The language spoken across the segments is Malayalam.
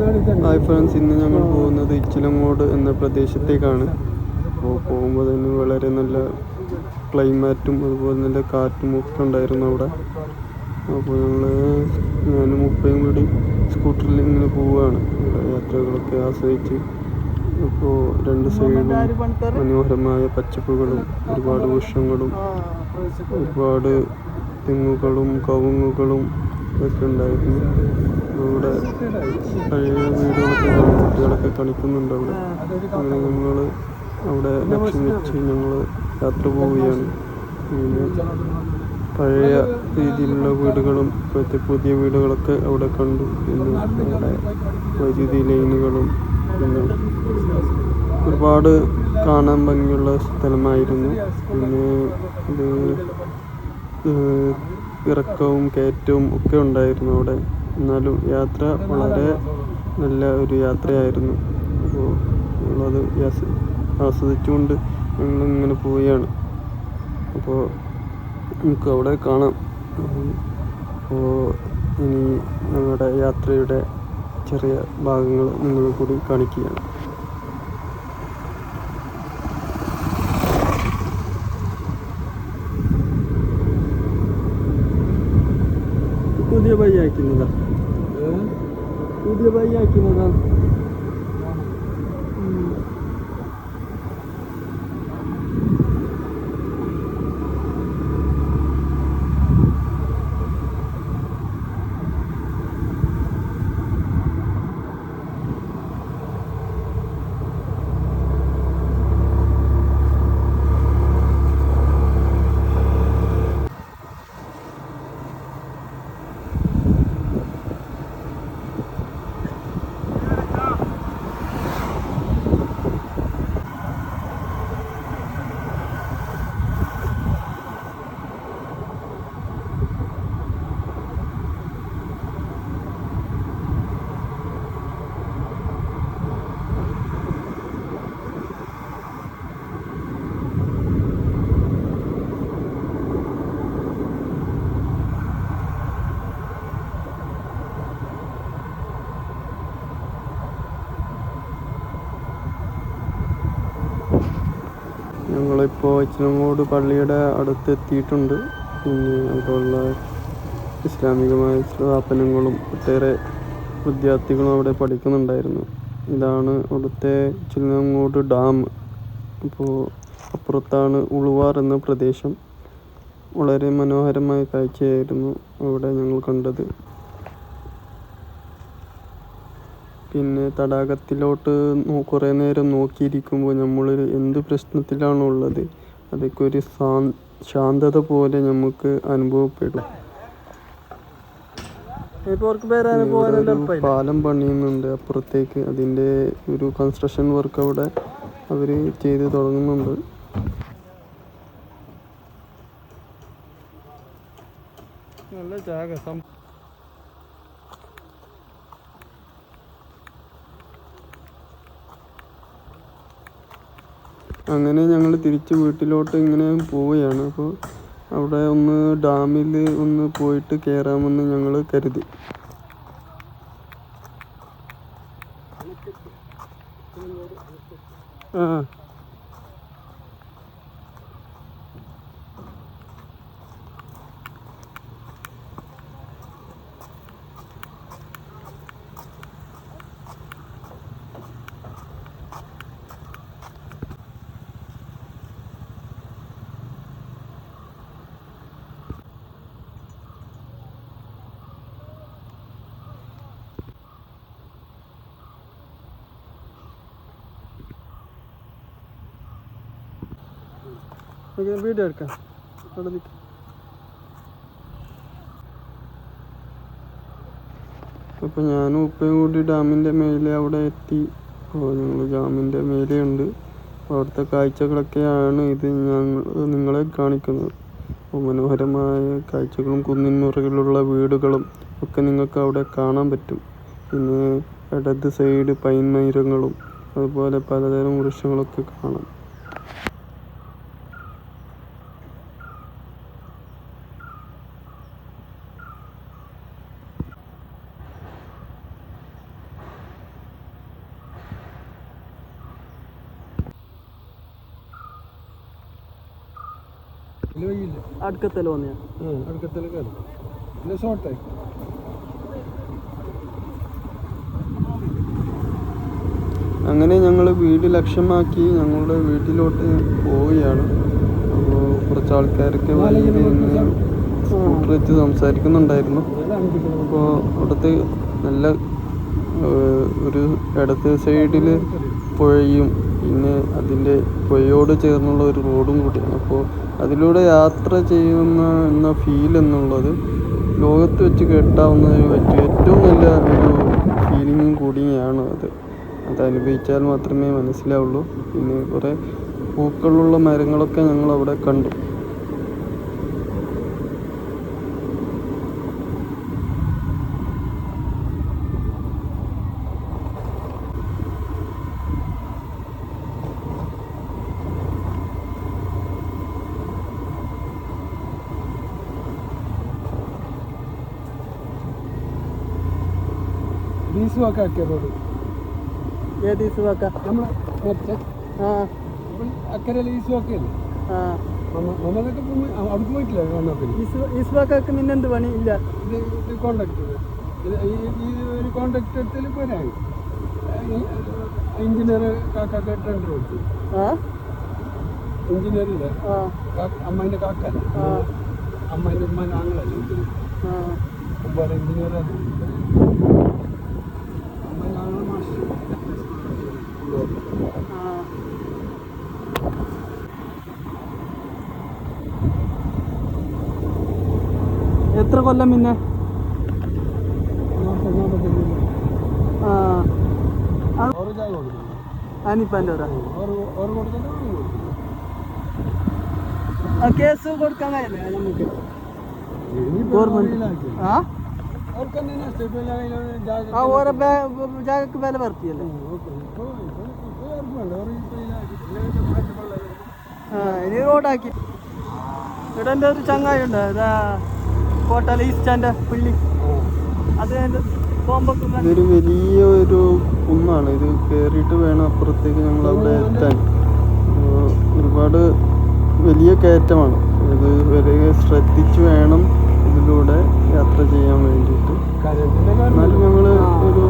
ഹായ് ഫ്രണ്ട്സ് ഇന്ന് ഞങ്ങൾ പോകുന്നത് ഇച്ചിലങ്ങോട് എന്ന പ്രദേശത്തേക്കാണ്. അപ്പോൾ പോകുമ്പോൾ തന്നെ വളരെ നല്ല ക്ലൈമാറ്റും അതുപോലെ നല്ല കാറ്റും ഒക്കെ ഉണ്ടായിരുന്നു അവിടെ. അപ്പോൾ ഞങ്ങൾ ഞാനും മുപ്പയും കൂടി സ്കൂട്ടറിൽ ഇങ്ങനെ പോവുകയാണ്. യാത്രകളൊക്കെ ആസ്വദിച്ച് അപ്പോൾ രണ്ട് സൈഡും മനോഹരമായ പച്ചപ്പുകളും ഒരുപാട് വൃക്ഷങ്ങളും ഒരുപാട് തെങ്ങുകളും കവുങ്ങുകളും ഒക്കെ ഉണ്ടായിരുന്നു. ഇവിടെ പഴയ വീടുകളൊക്കെ. കുട്ടികളൊക്കെ കളിക്കുന്നുണ്ട് അവിടെ. അങ്ങനെ ഞങ്ങൾ അവിടെ ലക്ഷ്യം വെച്ച് ഞങ്ങൾ യാത്ര പോവുകയാണ്. പിന്നെ പഴയ രീതിയിലുള്ള വീടുകളും ഇപ്പോഴത്തെ പുതിയ വീടുകളൊക്കെ അവിടെ കണ്ടു. പിന്നെ അവിടെ വൈദ്യുതി ലൈനുകളും പിന്നെ ഒരുപാട് കാണാൻ ഭംഗിയുള്ള സ്ഥലമായിരുന്നു. പിന്നെ ഇത് ഇറക്കവും കയറ്റവും ഒക്കെ ഉണ്ടായിരുന്നു അവിടെ. എന്നാലും യാത്ര വളരെ നല്ല ഒരു യാത്രയായിരുന്നു. അപ്പോൾ ഞങ്ങളത് ആസ്വദിച്ചുകൊണ്ട് ഞങ്ങളിങ്ങനെ പോവുകയാണ്. അപ്പോൾ നമുക്ക് അവിടെ കാണാം. അപ്പോൾ ഇനി ഞങ്ങളുടെ യാത്രയുടെ ചെറിയ ഭാഗങ്ങൾ നിങ്ങൾ കൂടി കാണിക്കുകയാണ്. പുതിയ ബൈ Тут для вояки надо. ഞങ്ങളിപ്പോൾ ഇച്ചിനങ്ങോട് പള്ളിയുടെ അടുത്ത് എത്തിയിട്ടുണ്ട് പിന്നെ അവിടെയുള്ള ഇസ്ലാമികമായ സ്ഥാപനങ്ങളും ഒട്ടേറെ വിദ്യാർത്ഥികളും അവിടെ പഠിക്കുന്നുണ്ടായിരുന്നു. ഇതാണ് അവിടുത്തെ ചിന്നങ്ങോട് ഡാം. അപ്പോൾ അപ്പുറത്താണ് ഉളുവാർ എന്ന പ്രദേശം. വളരെ മനോഹരമായ കാഴ്ചയായിരുന്നു അവിടെ ഞങ്ങൾ കണ്ടത്. പിന്നെ തടാകത്തിലോട്ട് കുറേ നേരം നോക്കിയിരിക്കുമ്പോൾ നമ്മൾ എന്ത് പ്രശ്നത്തിലാണോ ഉള്ളത് അതൊക്കെ ഒരു ശാന്തത പോലെ നമുക്ക് അനുഭവപ്പെടും. പാലം പണിയുന്നുണ്ട്. അപ്പുറത്തേക്ക് അതിന്റെ ഒരു കൺസ്ട്രക്ഷൻ വർക്ക് അവിടെ അവർ ചെയ്ത് തുടങ്ങുന്നുണ്ട്. നല്ല ജാഗ അങ്ങനെ ഞങ്ങൾ തിരിച്ച് വീട്ടിലോട്ട് ഇങ്ങനെ പോവുകയാണ്. അപ്പോൾ അവിടെ ഒന്ന് ഡാമിൽ ഒന്ന് പോയിട്ട് കയറാമെന്ന് ഞങ്ങൾ കരുതി. ആ. വീഡിയോ എടുക്കാം. അവിടെ നിൽക്കാം ഞാനും ഉപ്പയും കൂടി ഡാമിന്റെ മേലെ അവിടെ എത്തി. അപ്പോൾ ഞങ്ങൾ ഡാമിന്റെ മേലെ ഉണ്ട്. അവിടുത്തെ കാഴ്ചകളൊക്കെയാണ് ഇത് ഞങ്ങൾ നിങ്ങളെ കാണിക്കുന്നത്. അപ്പോൾ മനോഹരമായ കാഴ്ചകളും കുന്നിൻ മുറകളിലുള്ള വീടുകളും ഒക്കെ നിങ്ങൾക്ക് അവിടെ കാണാൻ പറ്റും. പിന്നെ ഇടത് സൈഡ് പൈൻ മരങ്ങളും അതുപോലെ പലതരം വൃക്ഷങ്ങളൊക്കെ കാണാം. വഴിയില്ല അടുക്കത്തല വന്നേ ഷോർട്ടായി അങ്ങനെ ഞങ്ങൾ വീട് ലക്ഷ്യമാക്കി ഞങ്ങളുടെ വീട്ടിലോട്ട് പോവുകയാണ്. അപ്പോൾ കുറച്ച് ആൾക്കാരൊക്കെ വഴിയിൽ നിന്ന് സ്കൂട്ടർ വെച്ച് സംസാരിക്കുന്നുണ്ടായിരുന്നു. അപ്പോൾ അവിടുത്തെ നല്ല ഒരു ഇടത്ത് സൈഡിൽ പുഴയും പിന്നെ അതിന്റെ പുഴയോട് ചേർന്നുള്ള ഒരു റോഡും കൂടിയാണ്. അപ്പോൾ അതിലൂടെ യാത്ര ചെയ്യുന്ന എന്ന ഫീൽ എന്നുള്ളത് ലോകത്ത് വെച്ച് കേട്ടാവുന്നതിന് പറ്റിയ ഏറ്റവും നല്ല ഒരു ഫീലിങ്ങും കൂടിയാണ് അത്. അത് അനുഭവിച്ചാൽ മാത്രമേ മനസ്സിലാവുള്ളൂ. പിന്നെ കുറേ പൂക്കളുള്ള മരങ്ങളൊക്കെ ഞങ്ങൾ അവിടെ കണ്ടു. ബീസ് ഒക്കെ ആക്കിയ റോഡ് ഏത് ഇസുവാക്ക നമ്മൾ മറ്റേ ആ. അക്കരെ ഈസ് ഒക്കെ അല്ലേ? ആ. നമ്മളൊക്കെ അവിടെ പോയിട്ടില്ല കണ്ണോക്കിന് ഇസുവാക്കാക്ക് നിന്നെന്ത് പണി? ഇല്ല. ഇത് കോണ്ടാക്ട് ഈ ഒരു കോണ്ടാക്ട് എടുത്തതിൽ പോരായി എഞ്ചിനീയർ കാക്കൊക്കെ ടെൻഡർ കൊടുത്തു. ആ. ആ. അമ്മേന്റെ കാക്കല്ല. അമ്മേന്റെ ഉമ്മ ഒമ്പത് എഞ്ചിനീയർ അമ്മേന്റെ എത്ര കൊല്ലം പിന്നെ? കേസ് കൊടുക്കാൻ കഴിയില്ല? നമുക്ക്. ആ? ആ ഓരോ ജാഗക്ക് വില വർത്തിയല്ലേ. ആ റോഡാക്കി ഇവിടെ എന്റെ ഒരു ചങ്ങായി ഉണ്ട്. ഇതാ കോട്ടാല ഈസ്റ്റാന്റെ പുള്ളി. അത് ഇതൊരു വലിയ ഒരു കുന്നാണ്. ഇത് കയറിയിട്ട് വേണം അപ്പുറത്തേക്ക് ഞങ്ങൾ അവിടെ എത്താൻ. ഒരുപാട് വലിയ കയറ്റമാണ്. ഇത് വരെ ശ്രദ്ധിച്ച് വേണം ഇതിലൂടെ യാത്ര ചെയ്യാൻ വേണ്ടിയിട്ട്. കാരണം എന്നാലും ഞങ്ങൾ ഒരു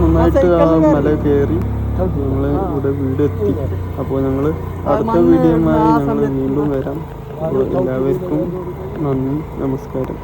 നന്നായിട്ട് ആ മല കയറി ഞങ്ങൾ ഇവിടെ വീട് എത്തി. അപ്പോൾ ഞങ്ങൾ അടുത്ത വീഡിയോമായി ഞങ്ങൾ വീണ്ടും വരാം. അപ്പോൾ എല്ലാവർക്കും നന്ദി നമസ്കാരം.